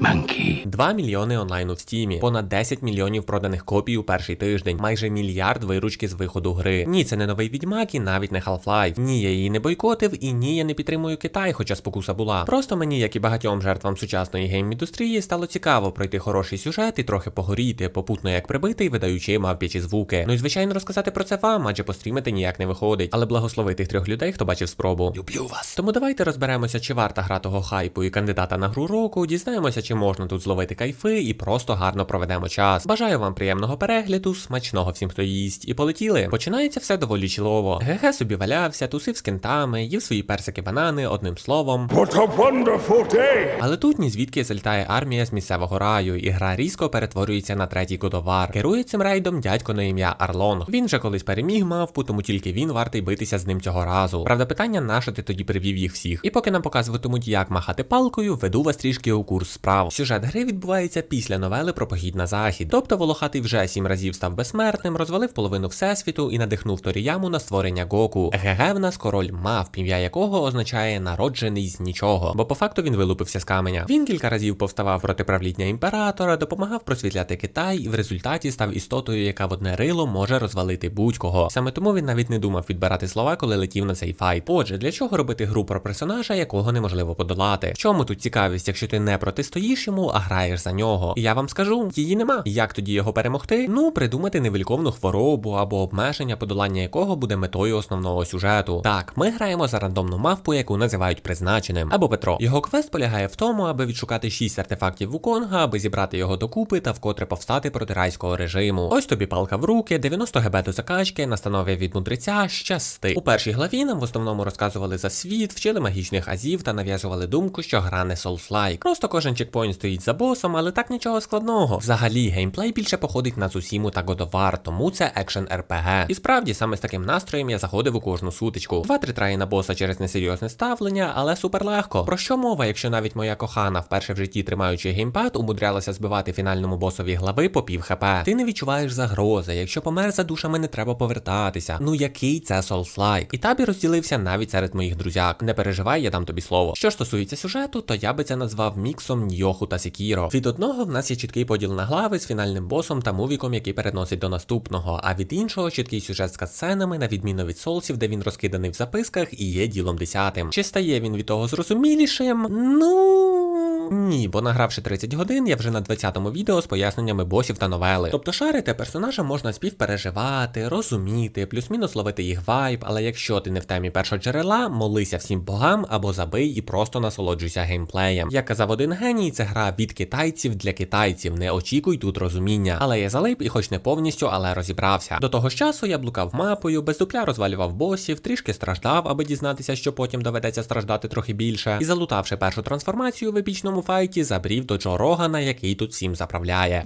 Monkey. 2 мільйони онлайну в стімі, понад 10 мільйонів проданих копій у перший тиждень, майже мільярд виручки з виходу гри. Ні, це не новий відьмак і навіть не Half-Life. Ні, я її не бойкотив, і ні, я не підтримую Китай, хоча спокуса була. Просто мені, як і багатьом жертвам сучасної гейм-індустрії, стало цікаво пройти хороший сюжет і трохи погоріти, попутно як прибитий, видаючи мавпячі звуки. Ну і звичайно розказати про це вам, адже пострімити ніяк не виходить. Але благослови тих трьох людей, хто бачив спробу. Люблю вас. Тому давайте розберемося, чи варта гра того хайпу і кандидата на гру року. Дізнаємося, чи можна тут зловити кайфи, і просто гарно проведемо час. Бажаю вам приємного перегляду, смачного всім, хто їсть, і полетіли. Починається все доволі чілово. ГГ собі валявся, тусив з кентами, їв свої персики банани, одним словом. What a wonderful day! Але тут ні звідки залітає армія з місцевого раю, і гра різко перетворюється на третій кодовар. Керує цим рейдом дядько на ім'я Арлонг. Він же колись переміг мавпу, тому тільки він вартий битися з ним цього разу. Правда, питання, на що ти тоді привів їх всіх? І поки нам показуватимуть, як махати палкою, веду вас трішки у курс справ. Сюжет гри відбувається після новели про похід на захід. Тобто Волохатий вже сім разів став безсмертним, розвалив половину всесвіту і надихнув Торіяму на створення Гоку. ГГ в нас король мав, ім'я якого означає народжений з нічого, бо по факту він вилупився з каменя. Він кілька разів повставав проти правління імператора, допомагав просвітляти Китай і в результаті став істотою, яка в одне рило може розвалити будь-кого. Саме тому він навіть не думав відбирати слова, коли летів на цей файт. Отже, для чого робити гру про персонажа, якого неможливо подолати? В чому тут цікавість, якщо ти не протистоїш йому, а граєш за нього? І я вам скажу, її нема. Як тоді його перемогти? Ну, придумати невиліковну хворобу або обмеження, подолання якого буде метою основного сюжету. Так, ми граємо за рандомну мавпу, яку називають призначеним. Або Петро. Його квест полягає в тому, аби відшукати 6 артефактів Вуконга, аби зібрати його докупи та вкотре повстати проти райського режиму. Ось тобі палка в руки, 90 ГБ до закачки, настанови від мудреця, щасти. У першій главі нам в основному розказували за світ, вчили магічних азів та нав'язували думку, що гра не Souls-like. Просто кожен чекпоінт стоїть за босом, але так нічого складного. Взагалі, геймплей більше походить на Цусіму та War, тому це екшен RPG. І справді, саме з таким настроєм я заходив у кожну сутичку. Два-три траї на боса через несерйозне ставлення, але супер легко. Про що мова, якщо навіть моя кохана, вперше в житті тримаючи геймпад, умудрялася збивати фінальному босові глави по пів хп. Ти не відчуваєш загрози. Якщо помер за душами, не треба повертатися. Ну який це Souls-like? І табі розділився навіть серед моїх друзяк. Не переживай, я дам тобі слово. Що ж стосується сюжету, то я би це назвав міксом Ньоху та Сікіро. Від одного в нас є чіткий поділ на глави з фінальним босом та мувіком, який переносить до наступного. А від іншого чіткий сюжет з катсценами, на відміну від солсів, де він розкиданий в записках і є ділом десятим. Чи стає він від того зрозумілішим? Ну. Ні, бо награвши 30 годин, я вже на 20-му відео з поясненнями босів та новели. Тобто шарити персонажа можна співпереживати, розуміти, плюс-мінус ловити їх вайб, але якщо ти не в темі першого джерела, молися всім богам або забий і просто насолоджуйся геймплеєм. Як казав один геній, це гра від китайців для китайців. Не очікуй тут розуміння. Але я залип і хоч не повністю, але розібрався. До того ж часу я блукав мапою, без дупля розвалював босів, трішки страждав, аби дізнатися, що потім доведеться страждати трохи більше. І залутавши першу трансформацію в епічному файті, забрів до Джо Рогана, який тут всім заправляє.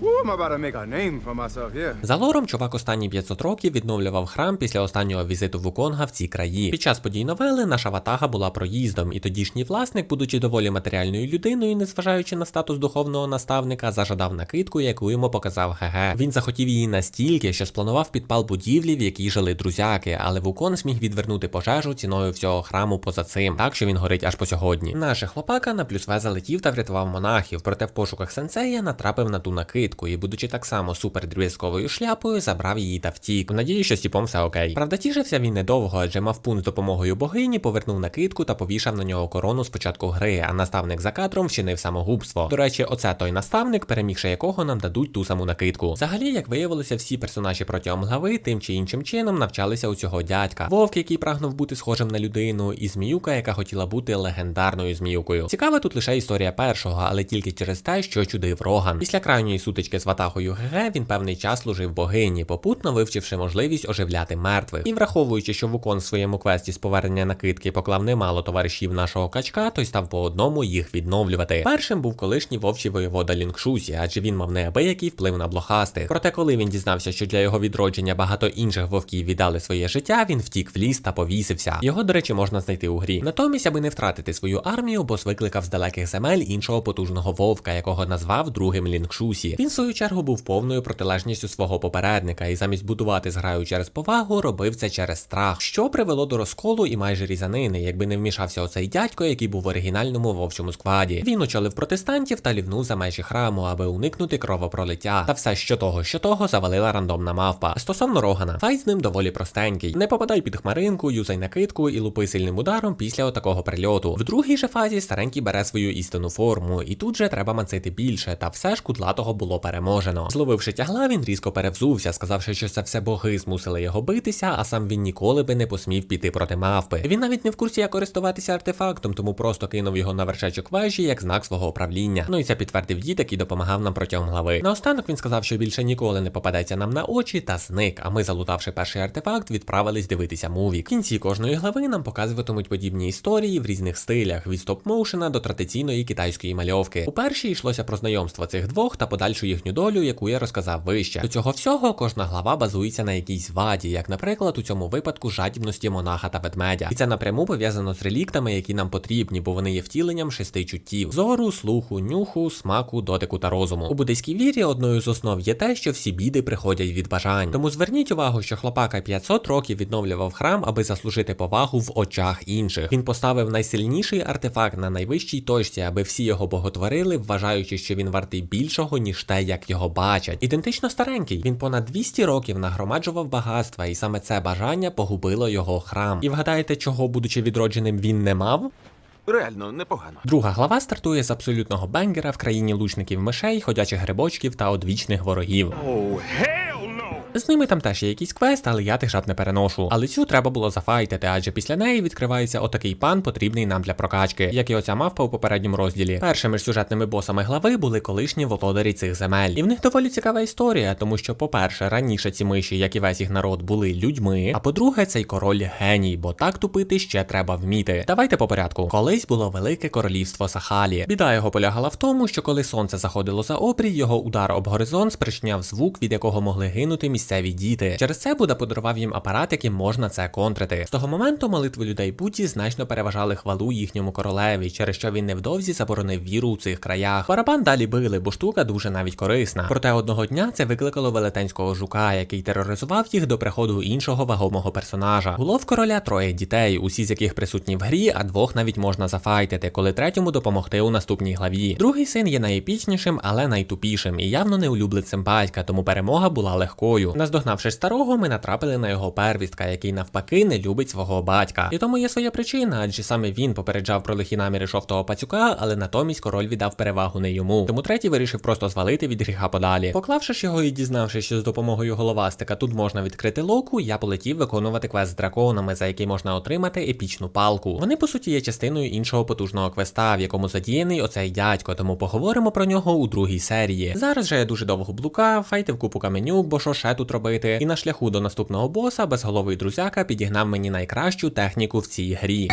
За лором, чувак останні 500 років відновлював храм після останнього візиту Вуконга в ці краї. Під час подій новели наша ватага була проїздом, і тодішній власник, будучи доволі матеріальною людиною, незважаючи на статус духовного наставника, зажадав накидку, яку йому показав ГГ. Він захотів її настільки, що спланував підпал будівлі, в якій жили друзяки, але Вукон зміг відвернути пожежу ціною всього храму поза цим, так що він горить аж по сьогодні. Наше хлопака на плюс В залетів та врятував монахів, проте в пошуках сенсея натрапив на ту накидку і, будучи так само супер дрвісковою шляпою, забрав її та втік. У надії, що з тіпом все окей. Правда, тішився він недовго, адже мавпун з допомогою богині повернув накидку та повішав на нього корону з початку гри, а наставник за кадром вчинив самогубство. До речі, оце той наставник, перемігши якого нам дадуть ту саму накидку. Взагалі, як виявилося, всі персонажі протягом глави тим чи іншим чином навчалися у цього дядька. Вовк, який прагнув бути схожим на людину, і зміюка, яка хотіла бути легендарною зміюкою. Цікава тут лише історія першого, але тільки через те, що чудив Роган. Після крайньої сутички з ватахою ГГ він певний час служив богині, попутно вивчивши можливість оживляти мертвих. І враховуючи, що Вукон в своєму квесті з повернення накидки поклав немало товаришів нашого качка, той став по одному їх відновлювати. Першим був колишній вовчий воєвода Лінкшузі, адже він мав неабиякий вплив на блохастих. Проте, коли він дізнався, що для його відродження багато інших вовків віддали своє життя, він втік в ліс та повісився. Його, до речі, можна знайти у грі. Натомість, аби не втратити свою армію, бос викликав з далеких земель іншого потужного вовка, якого назвав другим Лінкшусі. Він в свою чергу був повною протилежністю свого попередника, і замість будувати зграю через повагу, робив це через страх, що привело до розколу і майже різанини, якби не вмішався оцей дядько, який був в оригінальному вовчому складі. Він очолив протестантів та лівнув за межі храму, аби уникнути кровопролиття. Та все, що того, що того, завалила рандомна мавпа. Стосовно Рогана, файт з ним доволі простенький. Не попадай під хмаринку, юзай накидку і лупи сильним ударом після отакого прильоту. В другій же фазі старенький бере свою істинну форму, і тут же треба мацити більше, та все ж кудлатого було переможено. Зловивши тягла, він різко перевзувся, сказавши, що це все боги змусили його битися, а сам він ніколи би не посмів піти проти мавпи. Він навіть не в курсі, як користуватися артефактом, тому просто кинув його на вершечок вежі як знак свого управління. Ну і це підтвердив дід, який допомагав нам протягом глави. Наостанок він сказав, що більше ніколи не попадеться нам на очі та зник. А ми, залутавши перший артефакт, відправились дивитися муві. В кінці кожної глави нам показуватимуть подібні історії в різних стилях від стоп-моушена до традиційної китайської мальовки. У першій йшлося про знайомство цих двох та подальшу їхню долю, яку я розказав вище. До цього всього кожна глава базується на якійсь ваді, як, наприклад, у цьому випадку жадібності монаха та ведмедя. І це напряму пов'язано з реліктами, які нам потрібні, бо вони є втіленням шести чуттів: зору, слуху, нюху, смаку, дотику та розуму. У буддийській вірі одною з основ є те, що всі біди приходять від бажань. Тому зверніть увагу, що хлопака 500 років відновлював храм, аби заслужити повагу в очах інших. Він поставив найсильніший артефакт на найвищій точці, аби всі його боготворили, вважаючи, що він вартий більшого, ніж те, як його бачать. Ідентично старенький. Він понад 200 років нагромаджував багатства, і саме це бажання погубило його храм. І вгадаєте, чого, будучи відродженим, він не мав? Реально непогано. Друга глава стартує з абсолютного бенгера в країні лучників мишей, ходячих грибочків та одвічних ворогів. Oh, hell! З ними там теж є якийсь квест, але я тих жаб не переношу. Але цю треба було зафайтити, адже після неї відкривається отакий пан, потрібний нам для прокачки, як і оця мавпа у попередньому розділі. Першими ж сюжетними босами глави були колишні володарі цих земель. І в них доволі цікава історія, тому що, по-перше, раніше ці миші, як і весь їх народ, були людьми. А по-друге, цей король геній, бо так тупити ще треба вміти. Давайте по порядку. Колись було велике королівство Сахалі. Біда його полягала в тому, що коли сонце заходило за обрій, його удар об горизонт спричиняв звук, від якого могли гинути місцеві діти. Через це Будда подарував їм апарат, яким можна це контрити. З того моменту молитви людей Будді значно переважали хвалу їхньому королеві, через що він невдовзі заборонив віру у цих краях. Барабан далі били, бо штука дуже навіть корисна. Проте одного дня це викликало велетенського жука, який тероризував їх до приходу іншого вагомого персонажа. Було в короля троє дітей, усі з яких присутні в грі, а двох навіть можна зафайтити, коли третьому допомогти у наступній главі. Другий син є найепічнішим, але найтупішим і явно не улюбленцем батька, тому перемога була легкою. Наздогнавши старого, ми натрапили на його первістка, який навпаки не любить свого батька. І тому є своя причина, адже саме він попереджав про лихі наміри шовтого пацюка, але натомість король віддав перевагу не йому. Тому третій вирішив просто звалити від гріха подалі. Поклавши ж його і дізнавшись, що з допомогою головастика тут можна відкрити локу, я полетів виконувати квест з драконами, за який можна отримати епічну палку. Вони по суті є частиною іншого потужного квеста, в якому задіяний оцей дядько, тому поговоримо про нього у другій серії. Зараз же я дуже довго блукав, файтив купу каменюк, бо що ще тут робити. І на шляху до наступного боса безголовий друзяка підігнав мені найкращу техніку в цій грі.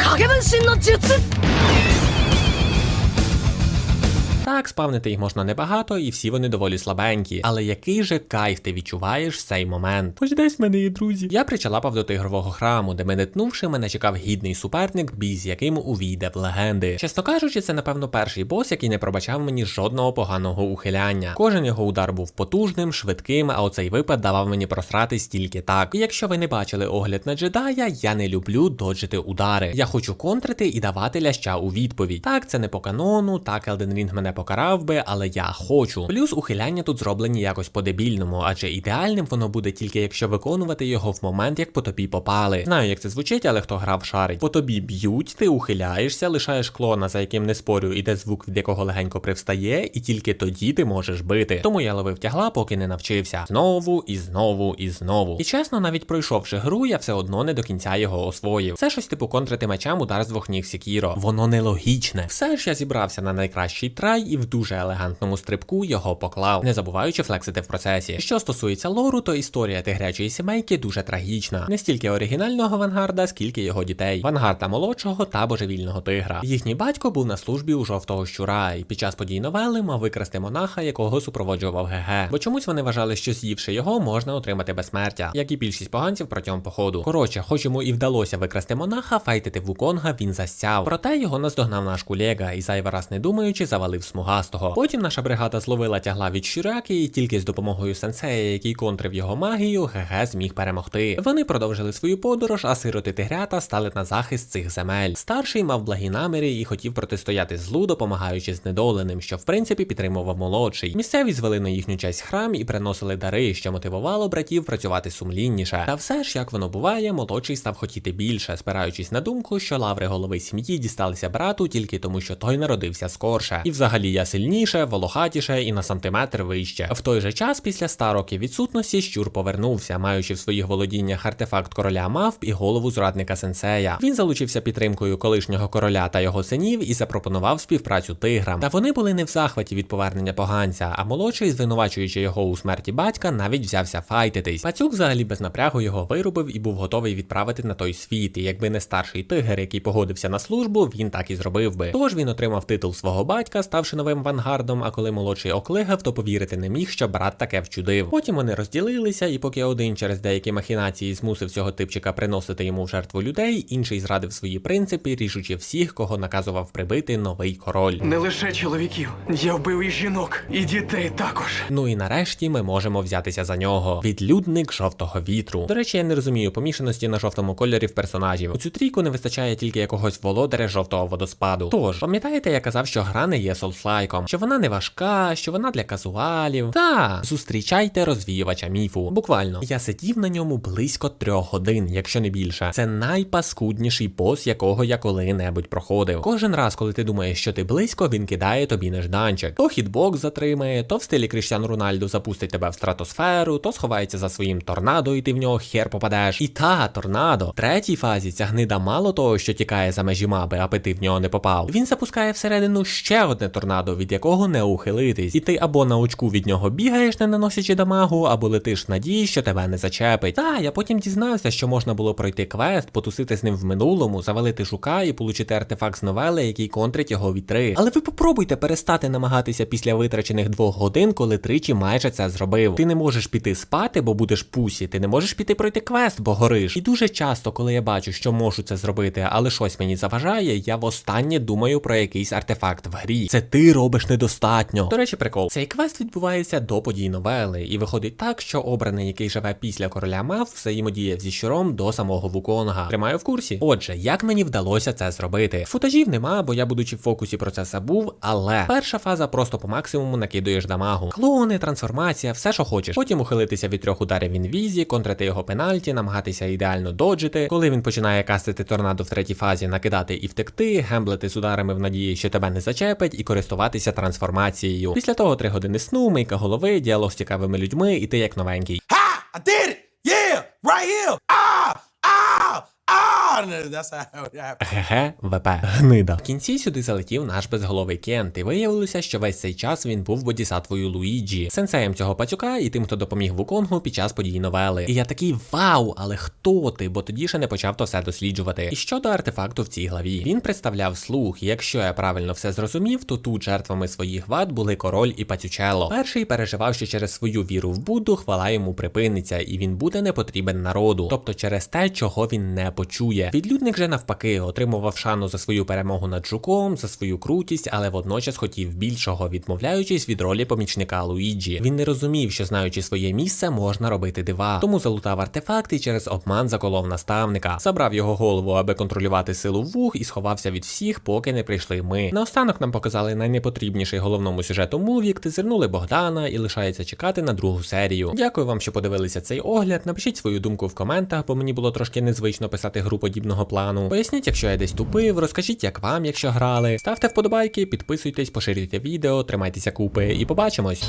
Так, спавнити їх можна небагато, і всі вони доволі слабенькі. Але який же кайф ти відчуваєш в цей момент? Хоч десь в мене є друзі. Я причалапав до тигрового храму, де мене тнувши, мене чекав гідний суперник, бій з яким увійде в легенди. Чесно кажучи, це напевно перший бос, який не пробачав мені жодного поганого ухиляння. Кожен його удар був потужним, швидким, а оцей випад давав мені просрати стільки так. І якщо ви не бачили огляд на джедая, я не люблю доджити удари. Я хочу контрити і давати ляща у відповідь. Так, це не по канону, так Елден Рінг мене покарав би, але я хочу. Плюс ухиляння тут зроблені якось по-дебільному, адже ідеальним воно буде тільки якщо виконувати його в момент, як по тобі попали. Знаю, як це звучить, але хто грав шарить. По тобі б'ють, ти ухиляєшся, лишаєш клона, за яким не спорю, іде звук, від якого легенько привстає, і тільки тоді ти можеш бити. Тому я ловив тягла, поки не навчився. Знову і знову і знову. І чесно, навіть пройшовши гру, я все одно не до кінця його освоїв. Це щось типу контрити мечем удар з двох ніг Сікіро. Воно нелогічне. Все ж я зібрався на найкращий трай і в дуже елегантному стрибку його поклав, не забуваючи флексити в процесі. Що стосується лору, то історія тигрячої сімейки дуже трагічна. Не стільки оригінального Вангарда, скільки його дітей. Вангарда молодшого та божевільного тигра. Їхній батько був на службі у жовтого щура, і під час подій новели мав викрасти монаха, якого супроводжував ГГ. Бо чомусь вони вважали, що з'ївши його, можна отримати безсмертя, як і більшість поганців протягом походу. Коротше, хоч йому і вдалося викрасти монаха, файтити Вуконга він засяв. Проте його наздогнав наш колега і зайвий раз не думаючи, завалив смок. Смугастого. Потім наша бригада зловила тягла від щуряки, і тільки з допомогою сенсея, який контрив його магію, ГГ зміг перемогти. Вони продовжили свою подорож, а сироти тигрята стали на захист цих земель. Старший мав благі наміри і хотів протистояти злу, допомагаючи знедоленим, що в принципі підтримував молодший. Місцеві звели на їхню честь храм і приносили дари, що мотивувало братів працювати сумлінніше. Та все ж, як воно буває, молодший став хотіти більше, спираючись на думку, що лаври голови сім'ї дісталися брату тільки тому, що той народився скорше. І взагалі я сильніше, волохатіше і на сантиметр вище. В той же час, після 100 років відсутності, щур повернувся, маючи в своїх володіннях артефакт короля мавп і голову зрадника сенсея. Він залучився підтримкою колишнього короля та його синів і запропонував співпрацю тиграм. Та вони були не в захваті від повернення поганця, а молодший, звинувачуючи його у смерті батька, навіть взявся файтитись. Пацюк взагалі без напрягу його вирубив і був готовий відправити на той світ. І якби не старший тигр, який погодився на службу, він так і зробив би. Тож він отримав титул свого батька, ставши новим вангардом. А коли молодший оклигав, то повірити не міг, що брат таке вчудив. Потім вони розділилися, і поки один через деякі махінації змусив цього типчика приносити йому в жертву людей, інший зрадив свої принципи, ріжучи всіх, кого наказував прибити новий король. Не лише чоловіків, я вбив і жінок, і дітей також. Ну і нарешті ми можемо взятися за нього. Відлюдник жовтого вітру. До речі, я не розумію помішаності на жовтому кольорі в персонажів. У цю трійку не вистачає тільки якогось володаря жовтого водоспаду. Тож, пам'ятаєте, я казав, що гра не є солслайком, що вона не важка, що вона для казуалів. Та зустрічайте розвіювача міфу. Буквально, я сидів на ньому близько трьох годин, якщо не більше. Це найпаскудніший бос, якого я коли-небудь проходив. Кожен раз, коли ти думаєш, що ти близько, він кидає тобі нежданчик. То хітбокс затримає, то в стилі Кріштіану Рональду запустить тебе в стратосферу, то сховається за своїм торнадо, і ти в нього хер попадеш. І та торнадо. В третій фазі ця гнида мало того, що тікає за межі маби, аби ти в нього не попав. Він запускає всередину ще одне торнадо, від якого не ухилитись. І ти або на очку від нього бігаєш, не наносячи дамагу, або летиш в надії, що тебе не зачепить. Та я потім дізнався, що можна було пройти квест, потусити з ним в минулому, завалити жука і получити артефакт з новели, який контрить його вітри. Але ви попробуйте перестати намагатися після витрачених двох годин, коли тричі майже це зробив. Ти не можеш піти спати, бо будеш пусі. Ти не можеш піти пройти квест, бо гориш. І дуже часто, коли я бачу, що можу це зробити, але щось мені заважає, я востаннє думаю про якийсь артефакт в грі. Це ти робиш недостатньо. До речі, прикол. Цей квест відбувається до подій новели, і виходить так, що обраний, який живе після короля мав, взаємодіяв зі щуром до самого Вуконга. Тримаю в курсі. Отже, як мені вдалося це зробити? Футажів нема, бо я, будучи в фокусі, про це забув. Але перша фаза просто по максимуму накидуєш дамагу. Клони, трансформація, все, що хочеш. Потім ухилитися від трьох ударів інвізі, контрити його пенальті, намагатися ідеально доджити. Коли він починає кастити торнадо в третій фазі, накидати і втекти, гемблити з ударами в надії, що тебе не зачепить, і користуватися трансформацією. Після того три години сну, мийка голови, діалог з цікавими людьми, і ти як новенький. I did it! Yeah! Right here! That's how it happened. ГГ ВП гнида. В кінці сюди залетів наш безголовий Кент, і виявилося, що весь цей час він був бодісатвою Луїджі, сенсеєм цього пацюка і тим, хто допоміг Вуконгу під час подій новели. І я такий вау, але хто ти? Бо тоді ще не почав то все досліджувати. І щодо артефакту в цій главі, він представляв слух, і якщо я правильно все зрозумів, то тут жертвами своїх вад були король і пацючело. Перший переживав, що через свою віру в Будду хвала йому припиниться, і він буде не потрібен народу, тобто через те, чого він не почує. Відлюдник же навпаки отримував шану за свою перемогу над жуком, за свою крутість, але водночас хотів більшого, відмовляючись від ролі помічника Луїджі. Він не розумів, що знаючи своє місце, можна робити дива. Тому залутав артефакт і через обман заколов наставника, забрав його голову, аби контролювати силу вух, і сховався від всіх, поки не прийшли ми. Наостанок нам показали найнепотрібніший головному сюжету мувік, тизернули Богдана і лишається чекати на другу серію. Дякую вам, що подивилися цей огляд. Напишіть свою думку в коментах, бо мені було трошки незвично писати гру подібного плану. Поясніть, якщо я десь тупив, розкажіть, як вам, якщо грали. Ставте вподобайки, підписуйтесь, поширюйте відео, тримайтеся купи і побачимось.